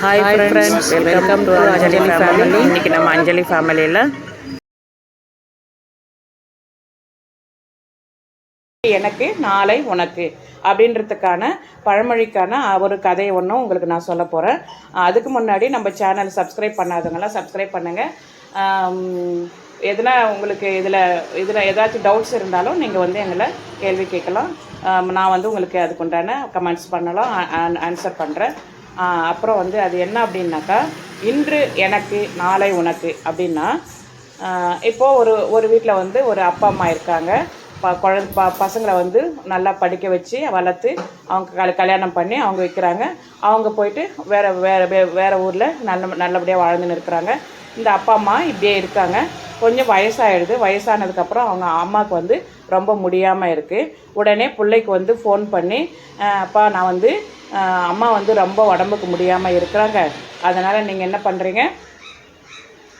Hi friends welcome to Anjali family இன்னைக்கு நம்ம அஞ்சலி ஃபேமிலியில் எனக்கு நாளை உனக்கு அப்படின்றதுக்கான பழமொழிக்கான ஒரு கதையை ஒன்றும் உங்களுக்கு நான் சொல்ல போகிறேன் அதுக்கு முன்னாடி நம்ம சேனல் சப்ஸ்கிரைப் பண்ணாதவங்களாம் சப்ஸ்கிரைப் பண்ணுங்கள் எதுனா உங்களுக்கு இதில் இதில் ஏதாச்சும் டவுட்ஸ் இருந்தாலும் நீங்கள் வந்து எங்களை கேள்வி கேட்கலாம். நான் வந்து உங்களுக்கு அதுக்குண்டான கமெண்ட்ஸ் பண்ணலாம் ஆன்சர் பண்ணுறேன் அப்புறம் வந்து அது என்ன அப்படின்னாக்கா இன்று எனக்கு நாளை உனக்கு அப்படின்னா இப்போது இப்போ ஒரு ஒரு வீட்டில் வந்து ஒரு அப்பா அம்மா இருக்காங்க. ப குழந்த ப பசங்களை வந்து நல்லா படிக்க வச்சு வளர்த்து அவங்க கல் கல்யாணம் பண்ணி அவங்க வைக்கிறாங்க. அவங்க போயிட்டு வேறு வேறு வே வேறு ஊரில் நல்ல நல்லபடியாக வாழ்ந்துன்னு இருக்கிறாங்க. இந்த அப்பா அம்மா இப்படியே இருக்காங்க. கொஞ்சம் வயசாகிடுது வயசானதுக்கப்புறம் அவங்க அம்மாவுக்கு வந்து ரொம்ப முடியாமல் இருக்குது உடனே பிள்ளைக்கு வந்து ஃபோன் பண்ணி அப்பா நான் வந்து அம்மா வந்து ரொம்ப உடம்புக்கு முடியாமல் இருக்கிறாங்க. அதனால் நீங்கள் என்ன பண்ணுறீங்க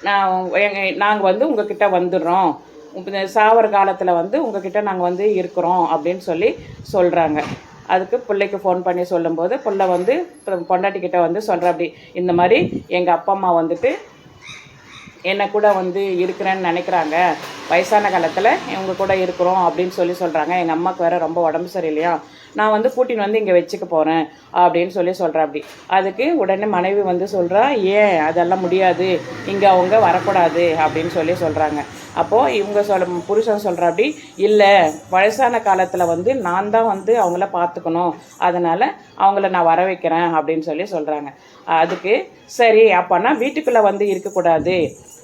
நான் எங்கள் நாங்கள் வந்து உங்ககிட்ட வந்துடுறோம். இந்த சாவர காலத்தில் வந்து உங்ககிட்ட நாங்கள் வந்து இருக்கிறோம். அப்படின்னு சொல்லி சொல்கிறாங்க அதுக்கு பிள்ளைக்கு ஃபோன் பண்ணி சொல்லும்போது பிள்ளை வந்து பொண்டாட்டிக்கிட்ட வந்து சொல்கிற அப்படி இந்த மாதிரி எங்கள் அப்பா அம்மா வந்துட்டு என்னை கூட வந்து இருக்கிறேன்னு நினைக்கிறாங்க. வயசான காலத்தில் இவங்க கூட இருக்கிறோம் அப்படின்னு சொல்லி சொல்கிறாங்க எங்கள் அம்மாவுக்கு வேறு ரொம்ப உடம்பு சரியில்லையா? நான் வந்து கூட்டின்னு வந்து இங்கே வச்சுக்க போகிறேன் அப்படின்னு சொல்லி சொல்கிறேன் அப்படி. அதுக்கு உடனே மனைவி வந்து சொல்கிறா ஏன் அதெல்லாம் முடியாது. இங்கே அவங்க வரக்கூடாது. அப்படின்னு சொல்லி சொல்கிறாங்க அப்போது இவங்க சொல்ல புருஷன் சொல்கிற அப்படி இல்லை வயசான காலத்தில் வந்து நான் தான் வந்து அவங்கள பார்த்துக்கணும் அதனால் அவங்கள நான் வர வைக்கிறேன். அப்படின்னு சொல்லி சொல்கிறாங்க அதுக்கு சரி அப்போனா வீட்டுக்குள்ளே வந்து இருக்கக்கூடாது.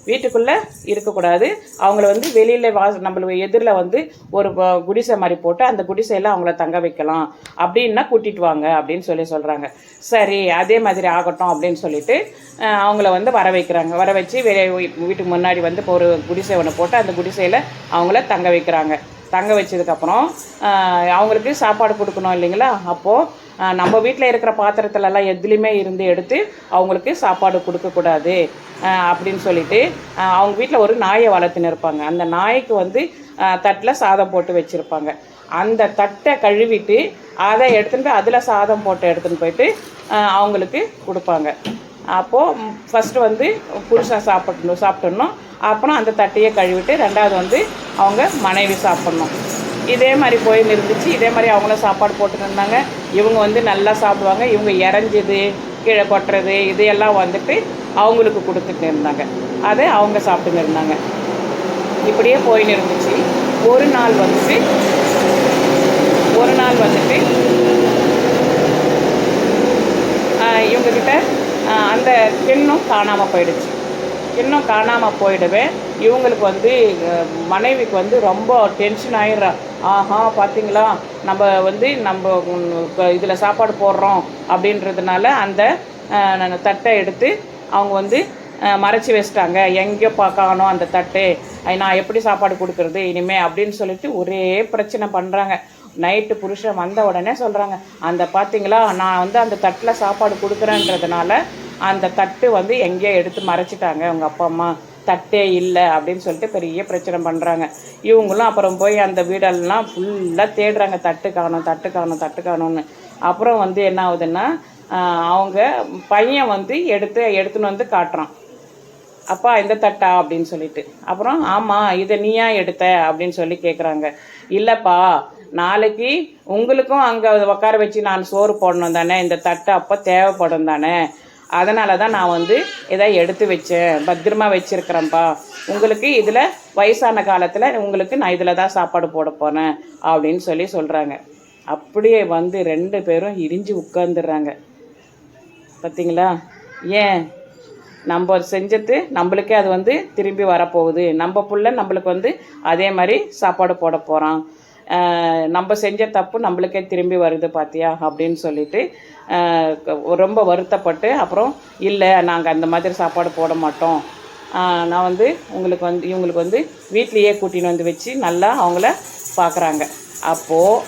வீட்டுக்குள்ளே இருக்கக்கூடாது. அவங்கள வந்து வெளியில் வா நம்மளுக்கு எதிரில் வந்து ஒரு குடிசை மாதிரி போட்டு அந்த குடிசையில் அவங்கள தங்க வைக்கலாம். அப்படின்னா கூட்டிட்டு வாங்க அப்படின்னு சொல்லி சொல்கிறாங்க சரி அதே மாதிரி ஆகட்டும் அப்படின்னு சொல்லிட்டு அவங்கள வந்து வர வைக்கிறாங்க. வர வச்சு வெளியே வீட்டுக்கு முன்னாடி வந்து இப்போ ஒரு குடிசை ஒன்று போட்டு அந்த குடிசையில் அவங்கள தங்க வைக்கிறாங்க. தங்க வச்சதுக்கப்புறம் அவங்களுக்கு சாப்பாடு கொடுக்கணும் இல்லைங்களா? அப்போது நம்ம வீட்டில் இருக்கிற பாத்திரத்துலலாம் எதுலேயுமே இருந்து எடுத்து அவங்களுக்கு சாப்பாடு கொடுக்கக்கூடாது அப்படின்னு சொல்லிட்டு அவங்க வீட்டில் ஒரு நாயை வளர்த்துன்னு இருப்பாங்க. அந்த நாய்க்கு வந்து தட்டில் சாதம் போட்டு வச்சுருப்பாங்க. அந்த தட்டை கழுவிட்டு அதை எடுத்துன்னு போய் அதில் சாதம் போட்டு எடுத்துன்னு போயிட்டு அவங்களுக்கு கொடுப்பாங்க. அப்போது ஃபஸ்ட்டு வந்து புருஷன் சாப்பிடணும் சாப்பிட்ணும் அப்புறம் அந்த தட்டையை கழுவிட்டு ரெண்டாவது வந்து அவங்க மனைவி சாப்பிட்ணும். இதே மாதிரி போயின்னு இருந்துச்சு. இதே மாதிரி அவங்களும் சாப்பாடு போட்டுன்னு இருந்தாங்க. இவங்க வந்து நல்லா சாப்பிடுவாங்க. இவங்க இறஞ்சது கீழே கொட்டுறது இதையெல்லாம் வந்துட்டு அவங்களுக்கு கொடுத்துட்டு இருந்தாங்க. அதை அவங்க சாப்பிட்டுன்னு இருந்தாங்க. இப்படியே போயின்னு இருந்துச்சு. ஒரு நாள் வந்துட்டு ஒரு நாள் வந்துட்டு இவங்கக்கிட்ட அந்த கிண்ணம் காணாமல் போயிடுச்சு. கிண்ணம் காணாமல் போயிடுவேன். இவங்களுக்கு வந்து மனைவிக்கு வந்து ரொம்ப டென்ஷன் ஆயிடுறா. ஆஹா பார்த்தீங்களா நம்ம வந்து நம்ம இதில் சாப்பாடு போடுறோம் அப்படின்றதுனால அந்த தட்டை எடுத்து அவங்க வந்து மறைச்சி வச்சிட்டாங்க. எங்கே பார்க்கணும் அந்த தட்டு. நான் எப்படி சாப்பாடு கொடுக்குறது? இனிமே அப்படின்னு சொல்லிட்டு ஒரே பிரச்சனை பண்ணுறாங்க நைட்டு புருஷன் வந்த உடனே சொல்கிறாங்க அந்த பார்த்தீங்களா நான் வந்து அந்த தட்டில் சாப்பாடு கொடுக்குறேன்றதுனால அந்த தட்டு வந்து எங்கேயோ எடுத்து மறைச்சிட்டாங்க உங்கள் அப்பா அம்மா. தட்டே இல்லை அப்படின்னு சொல்லிட்டு பெரிய பிரச்சனை பண்ணுறாங்க இவங்களும் அப்புறம் போய் அந்த வீடெல்லாம் ஃபுல்லாக தேடுறாங்க. தட்டு காணும் தட்டு காணும் தட்டு காணும்னு அப்புறம் வந்து என்ன ஆகுதுன்னா அவங்க பையன் வந்து எடுத்து எடுத்துன்னு வந்து காட்டுறான். அப்பா இந்த தட்டா அப்படின்னு சொல்லிட்டு. அப்புறம் ஆமாம் இதை நீயா எடுத்த? அப்படின்னு சொல்லி கேட்குறாங்க இல்லைப்பா நாளைக்கு உங்களுக்கும் அங்கே உட்கார வச்சு நான் சோறு போடணும் தானே? இந்த தட்டு அப்போ தேவைப்படும் தானே? அதனால தான் நான் வந்து இதை எடுத்து வச்சேன். பத்திரமா வச்சிருக்கிறேன்ப்பா உங்களுக்கு இதில் வயசான காலத்தில் உங்களுக்கு நான் இதில் தான் சாப்பாடு போட போகிறேன் அப்படின்னு சொல்லி சொல்கிறாங்க அப்படியே வந்து ரெண்டு பேரும் இடிஞ்சு உட்காந்துடுறாங்க பார்த்தீங்களா ஏன்? நம்ம செஞ்சது நம்மளுக்கே அது வந்து திரும்பி வரப்போகுது. நம்ம புள்ள நம்மளுக்கு வந்து அதே மாதிரி சாப்பாடு போட போகிறான் நம்ம செஞ்ச தப்பு நம்மளுக்கே திரும்பி வருது பார்த்தியா அப்படின்னு சொல்லிட்டு ரொம்ப வருத்தப்பட்டு அப்புறம் இல்லை நாங்கள் அந்த மாதிரி சாப்பாடு போட மாட்டோம். நான் வந்து உங்களுக்கு வந்து இவங்களுக்கு வந்து வீட்லேயே கூட்டின்னு வந்து வச்சு நல்லா அவங்கள பார்க்குறாங்க அப்போது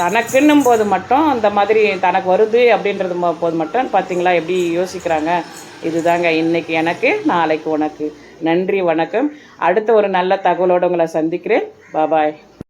தனக்குன்னும் போது மட்டும் அந்த மாதிரி தனக்கு வருது அப்படின்றது போது மட்டும் பார்த்தீங்களா எப்படி யோசிக்கிறாங்க? இதுதாங்க இன்னைக்கு எனக்கு நாளைக்கு உனக்கு. நன்றி வணக்கம். அடுத்த ஒரு நல்ல தகவலோடு உங்களை சந்திக்கிறேன். பாபாய்